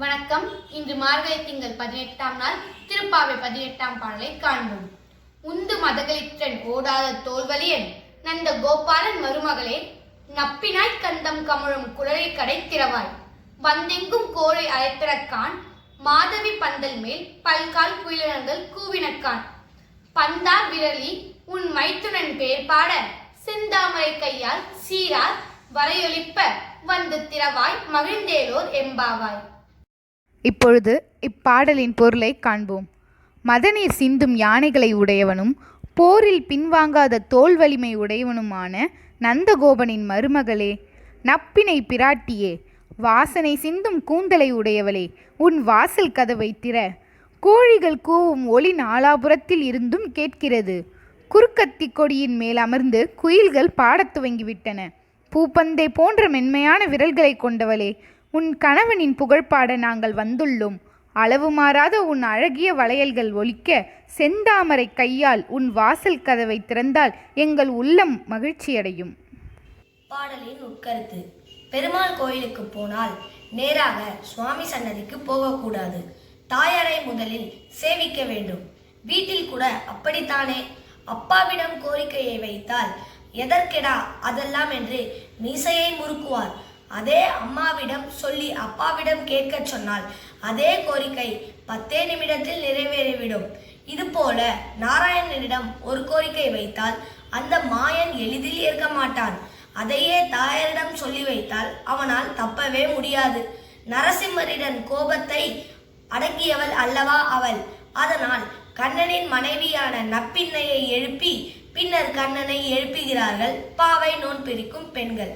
வணக்கம். இன்று மார்கழி திங்கள் பதினெட்டாம் நாள் திருப்பாவை பதினெட்டாம் பாடலை காண்போம். உந்து மதகளிற்றன் ஓடாத தோல்வலியன் நந்த கோபாலன் மருமகளே நப்பினாய் கந்தம் கமழும் குழலை கடை திறவாய். வந்தெங்கும் கோரை அழைத்திறக்கான் மாதவி பந்தல் மேல் பல்கால் குயிலினங்கள் கூவினக்கான் பந்தார் விரலி உன் மைத்துனன் பேர் பாட செந்தாமரை கையால் சீரார் வரையொலிப்ப வந்து திறவாய் மகிழ்ந்தேலோர் எம்பாவாய். இப்பொழுது இப்பாடலின் பொருளை காண்போம். மதநீர் சிந்தும் யானைகளை உடையவனும் போரில் பின்வாங்காத தோல் வலிமை உடையவனுமான நந்தகோபனின் மருமகளே நப்பினை பிராட்டியே வாசனை சிந்தும் கூந்தலை உடையவளே உன் வாசல் கதவை திற. கோழிகள் கூவும் ஒளி நாலாபுரத்தில் இருந்தும் கேட்கிறது. குறுக்கத்தி கொடியின் மேல் அமர்ந்து குயில்கள் பாடத் துவங்கிவிட்டன. பூப்பந்தை போன்ற மென்மையான விரல்களை கொண்டவளே உன் கணவனின் புகழ்பாட நாங்கள் வந்துள்ளோம். அளவு மாறாத உன் அழகிய வளையல்கள் ஒலிக்க செந்தாமரை கையால் உன் வாசல் கதவை திறந்தால் எங்கள் உள்ளம் மகிழ்ச்சியடையும். பாடலின் உட்கருத்து பெருமாள் கோயிலுக்கு போனால் நேராக சுவாமி சன்னதிக்கு போகக்கூடாது. தாயாரை முதலில் சேவிக்க வேண்டும். வீட்டில் கூட அப்படித்தானே? அப்பாவிடம் கோரிக்கையை வைத்தால் எதற்கெடா அதெல்லாம்? என்று மீசையை முறுக்குவார். அதே அம்மாவிடம் சொல்லி அப்பாவிடம் கேட்கச் சொன்னால் அதே கோரிக்கை பத்தே நிமிடத்தில் நிறைவேறிவிடும். இதுபோல நாராயணனிடம் ஒரு கோரிக்கை வைத்தால் அந்த மாயன் எளிதில் ஏற்க மாட்டான். அதையே தாயாரிடம் சொல்லி வைத்தால் அவனால் தப்பவே முடியாது. நரசிம்மரிடம் கோபத்தை அடக்கியவள் அல்லவா அவள்? அதனால் கண்ணனின் மனைவியான நப்பின்னையை எழுப்பி பின்னர் கண்ணனை எழுப்புகிறார்கள் பாவை நோன் பிரிக்கும் பெண்கள்.